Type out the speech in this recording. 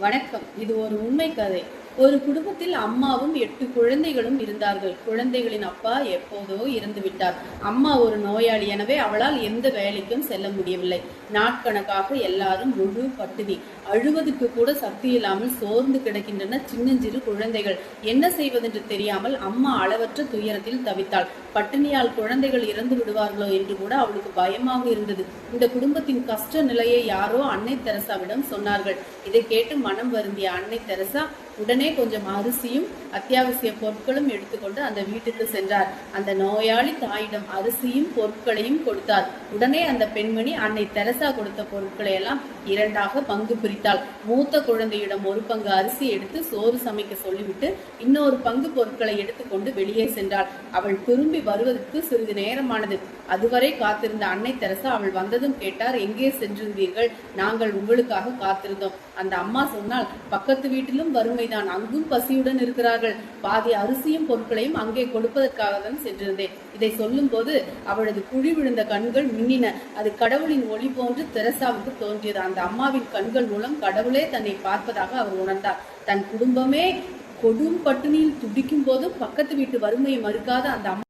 வணக்கம். இது ஒரு உண்மை கதை. ஒரு குடும்பத்தில் அம்மாவும் எட்டு குழந்தைகளும் இருந்தார்கள். குழந்தைகளின் அப்பா எப்போதோ இறந்து விட்டார் அம்மா ஒரு நோயாளி. எனவே அவளால் எந்த வேலைக்கும் செல்ல முடியவில்லை. நாட்கணக்காக எல்லாரும் முழு பட்டினி. அழுவதுக்கு கூட சக்தி இல்லாமல் சோர்ந்து கிடக்கின்றன சின்னஞ்சிறு குழந்தைகள். என்ன செய்வதென்று தெரியாமல் அம்மா அளவற்ற துயரத்தில் தவித்தாள். பட்டினியால் குழந்தைகள் இறந்து விடுவார்களோ என்று கூட அவளுக்கு பயமாக இருந்தது. இந்த குடும்பத்தின் கஷ்ட நிலையை யாரோ அன்னை தெரசாவிடம் சொன்னார்கள். இதை கேட்டு மனம் வருந்திய அன்னை தெரசா உடனே கொஞ்சம் அரிசியும் அத்தியாவசிய பொருட்களும் எடுத்துக்கொண்டு அந்த வீட்டுக்கு சென்றார். அந்த நோயாளி தாயிடம் அரிசியும் பொருட்களையும் கொடுத்தார். உடனே அந்த பெண்மணி அன்னை தெரசா கொடுத்த பொருட்களை எல்லாம் இரண்டாக பங்கு பிரித்தாள். மூத்த குழந்தையிடம் ஒரு பங்கு அரிசி எடுத்து சோறு சமைக்க சொல்லிவிட்டு இன்னொரு பங்கு பொருட்களை எடுத்துக்கொண்டு வெளியே சென்றாள். அவள் திரும்பி வருவதற்கு சிறிது நேரமானது. அதுவரை காத்திருந்த அன்னை தெரசா அவள் வந்ததும் கேட்டார் எங்கே சென்றிருந்தீர்கள்? நாங்கள் உங்களுக்காக காத்திருந்தோம். அந்த அம்மா சொன்னால் பக்கத்து வீட்டிலும் வறுமை வறுமைதான் அங்கும் பசியுடன் இருக்கிறார்கள். பாதி அரிசியும் பொருட்களையும் அங்கே கொடுப்பதற்காக தான் சென்றிருந்தேன். இதை சொல்லும் போது அவளது குழி விழுந்த கண்கள் மின்னின. அது கடவுளின் ஒளி போன்று தெரசாவுக்கு தோன்றியது. அந்த அம்மாவின் கண்கள் மூலம் கடவுளே தன்னை பார்ப்பதாக அவர் உணர்ந்தார் தன் குடும்பமே கொடும் பட்டினியில் துடிக்கும் போதும் பக்கத்து வீட்டு வறுமையை மறுக்காத அந்த அம்மா